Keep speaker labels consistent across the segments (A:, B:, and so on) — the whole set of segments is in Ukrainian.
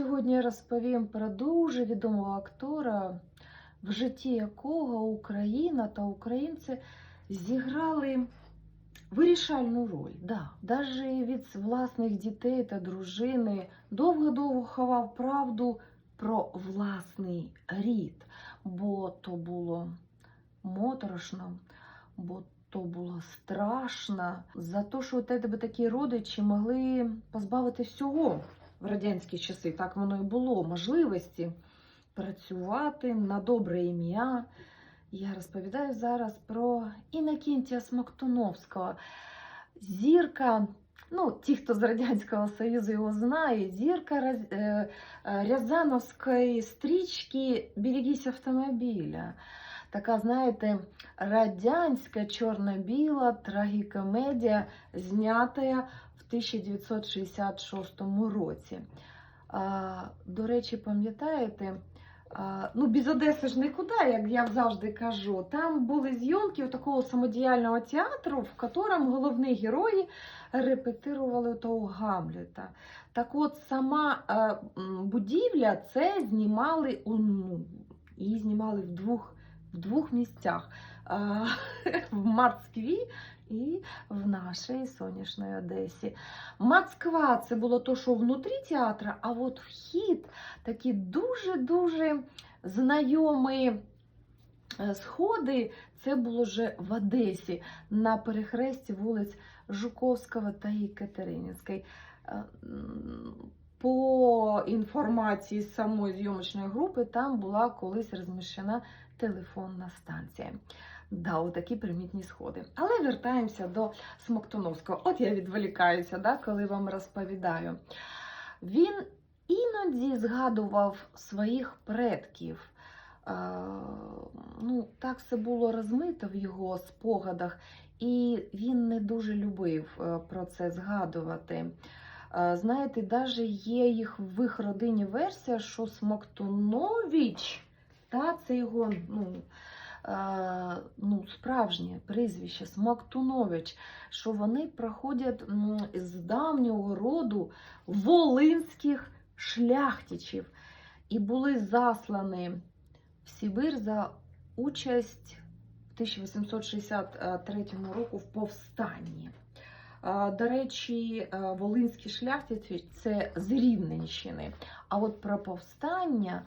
A: сьогодні розповім про дуже відомого актора, в житті якого Україна та українці зіграли вирішальну роль. Да. Даже від власних дітей та дружини довго-довго ховав правду про власний рід, бо то було моторошно, бо то було страшно за те, що у тебе такі родичі могли позбавити всього в радянські часи. Так воно і було. Можливості працювати на добре ім'я. Я розповідаю зараз про Інокентія Смоктуновського. Зірка, ну, ті, хто з Радянського Союзу його знає, зірка е, е, Рязановської стрічки Берегись автомобіля. Така, знаєте, радянська чорно-біла трагікомедія, знята 1966 році. До речі, пам'ятаєте, ну, без Одеси ж нікуди, як я завжди кажу. Там були зйомки такого самодіяльного театру, в якому головні герої репетирували того Гамлета. Так от сама е, будівля це знімали ну, її знімали в двох, в двох місцях. В Москві і в нашій сонячній Одесі. Москва це було то, що внутрі театра, а от вхід такі дуже-дуже знайомі е, сходи. Це було вже в Одесі на перехресті вулиць Жуковського та Екатеринівської. Е, По інформації самої зйомочної групи, там була колись розміщена телефонна станція. Да, отакі примітні сходи. Але вертаємося до Смоктуновського. От я відволікаюся, да, коли вам розповідаю. Він іноді згадував своїх предків. Е, ну, так все було розмито в його спогадах, і він не дуже любив е, про це згадувати. Е, Знаєте, навіть є їх в їх родині версія, що Смоктунович, та це його ну, ну, справжнє прізвище Смоктунович, що вони проходять з давнього роду волинських шляхтичів і були заслані в Сибир за участь в 1863 року в повстанні. Е, До речі, е, волинські шляхтиці це з Рівненщини. А от про повстання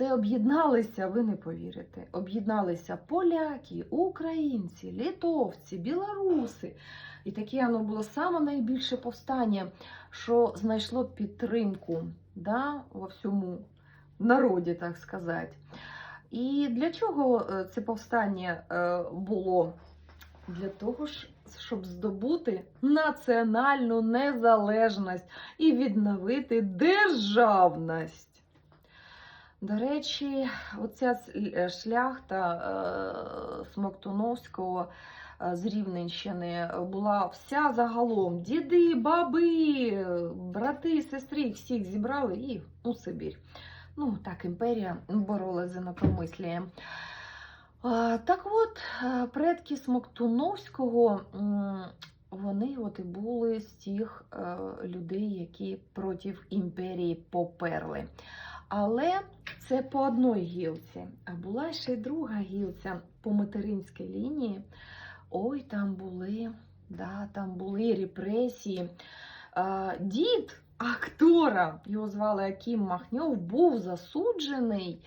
A: це об'єдналися, ви не повірите, об'єдналися поляки, українці, литовці, білоруси. І таке воно було саме найбільше повстання, що знайшло підтримку да, во всьому народі, так сказати. І для чого е, це повстання е, було? Для того ж, щоб здобути національну незалежність і відновити державність. До речі, оця шляхта е, Смоктуновського е, з Рівненщини була вся загалом. Діди, баби, брати, сестри, всіх зібрали і у Сибір. Ну, так, імперія боролась за напромислієм. Так от, е, предки Смоктуновського, вони от і були з тих е, людей, які проти імперії поперли. Але це по одній гілці. А була ще й друга гілця по материнській лінії. Ой, там були, да, там були репресії. А, Дід актора, його звали Аким Махньов, був засуджений.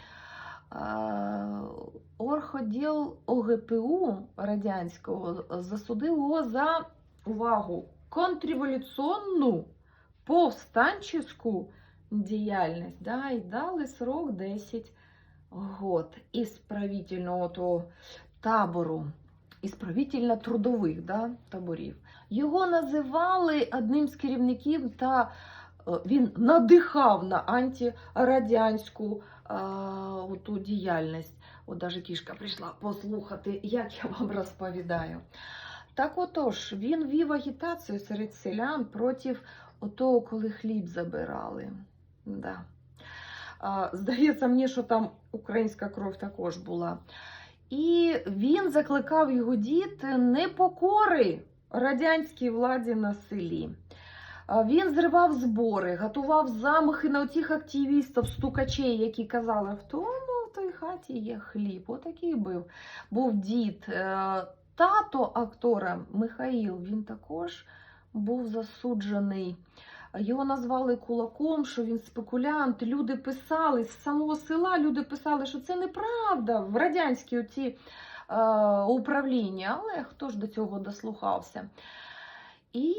A: Орходіл ОГПУ радянського засудив його за увагу контрреволюційну повстанческую діяльність. Да, і дали срок 10 год ісправительного того табору, ісправительно-трудових да, таборів. Його називали одним з керівників, та е, він надихав на антирадянську е, ту діяльність. От даже кішка прийшла послухати, як я вам розповідаю. Так отож, він вів агітацію серед селян проти того, коли хліб забирали. Да. Здається мені, що там українська кров також була. І він закликав його дід непокори радянській владі на селі. Він зривав збори, готував замахи на тих активістів, стукачей, які казали, в тому в той хаті є хліб. Отакий був, був дід. Е, Тато актора Михаїл, він також був засуджений. Його назвали кулаком, що він спекулянт. Люди писали з самого села, люди писали, що це неправда в радянські оці е, управління, але хто ж до цього дослухався? І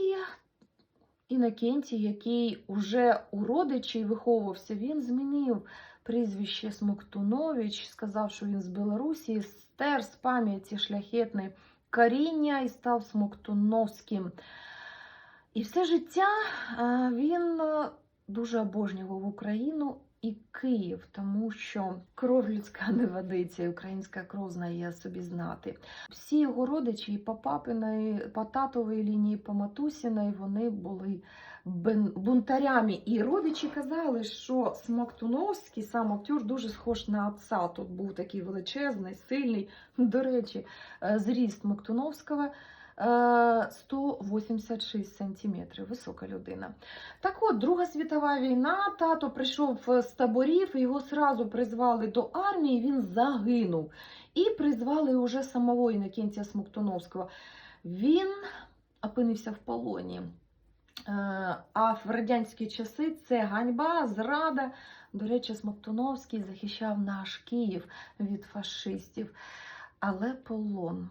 A: Інокентій, який уже у родичів виховувався, він змінив прізвище Смоктунович, сказав, що він з Білорусі, стер з пам'яті шляхетне коріння і став Смоктуновським. І все життя е, він е, дуже обожнював Україну і Київ, тому що кров людська не водиться, і українська кров знає собі знати. Всі його родичі і по папиної, по татовій лінії, по матусіної, вони були бунтарями. І родичі казали, що Смоктуновський, сам актер, дуже схож на отца. Тут був такий величезний, сильний. До речі, е, зріст Смоктуновського 186 сантиметрів, висока людина. Так от, Друга світова війна, тато прийшов е, з таборів, його сразу призвали до армії, він загинув. І призвали уже самого Інокентія Смоктуновського. Він опинився в полоні. Е, А в радянські часи це ганьба, зрада. До речі, Смоктуновський захищав наш Київ від фашистів. Але полон.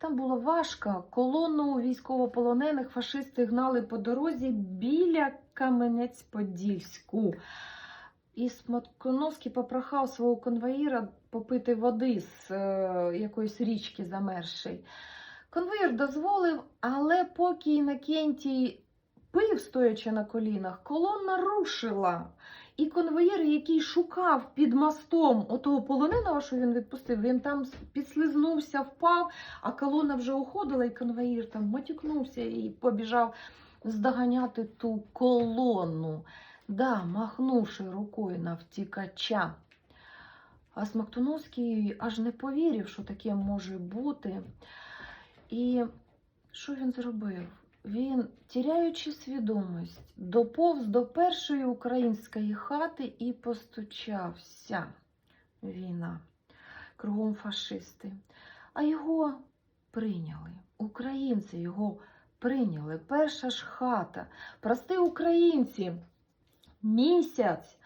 A: Там було важко. Колону військовополонених фашисти гнали по дорозі біля Каменець-Подільську. І Смоктуновський попрохав свого конвоїра попити води з е, якоїсь річки замершої. Конвоїр дозволив, але поки Інокентій пив, стоячи на колінах, колона рушила. І конвоїр, який шукав під мостом отого полоненого, що він відпустив, він там підслизнувся, впав, а колона вже уходила, і конвоїр там матюкнувся і побіжав здоганяти ту колону, да, махнувши рукою на втікача. А Смоктуновський аж не повірив, що таке може бути. І що він зробив? Він, тіряючи свідомість, доповз до першої української хати і постучався. Війна. Кругом фашисти. А його прийняли. Українці його прийняли. Перша ж хата. Прости українці. Місяць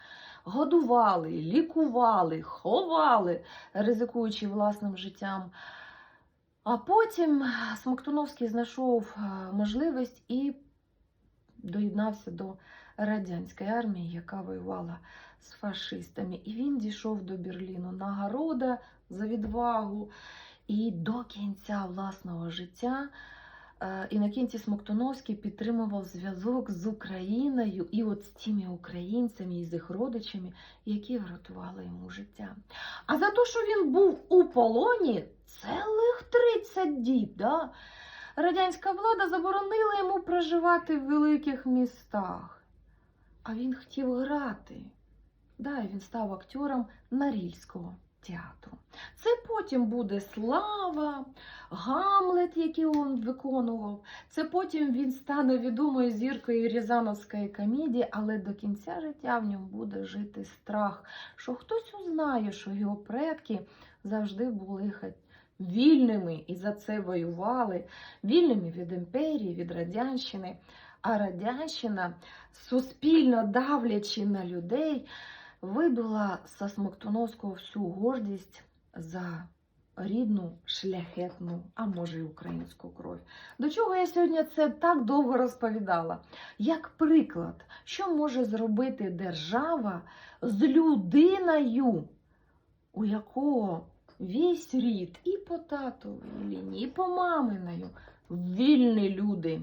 A: годували, лікували, ховали, ризикуючи власним життям. А потім Смоктуновський знайшов е, можливість і доєднався до радянської армії, яка воювала з фашистами. І він дійшов до Берліну. Нагорода за відвагу. І до кінця власного життя е, Інокентій Смоктуновський підтримував зв'язок з Україною і от з тими українцями і з їх родичами, які врятували йому життя. А за те, що він був у полоні, цілих 30 діб, да? радянська влада заборонила йому проживати в великих містах. А він хотів грати. Да, і він став актором Норильського театру. Це потім буде слава, Гамлет, який він виконував. Це потім він стане відомою зіркою Рязановської комедії, але до кінця життя в ньому буде жити страх, що хтось узнає, що його предки завжди були вільними і за це воювали, вільними від імперії, від радянщини. А радянщина, суспільно давлячи на людей, вибила з Смоктуновського всю гордість за рідну, шляхетну, а може й українську кров. До чого я сьогодні це так довго розповідала? Як приклад, що може зробити держава з людиною, у якого весь рід і по татовій лінії, і по маминою вільні люди.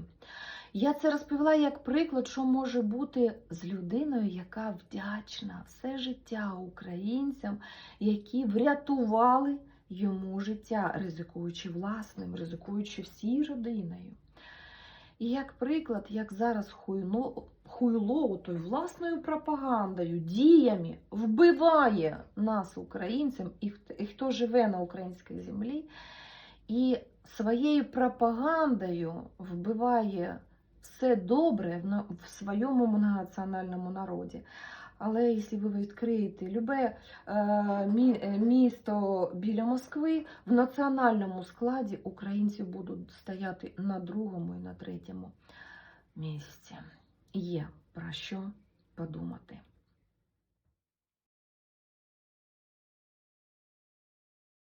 A: Я це розповіла як приклад, що може бути з людиною, яка вдячна все життя українцям, які врятували йому життя, ризикуючи власним, ризикуючи всією родиною. І як приклад, як зараз хуйло, хуйло той власною пропагандою, діями вбиває нас, українцям, і і хто живе на українській землі, і своєю пропагандою вбиває все добре в, своєму національному народі. Але якщо ви відкриєте любе е, е, місто біля Москви, в національному складі українці будуть стояти на другому і на третьому місці. Є про що подумати.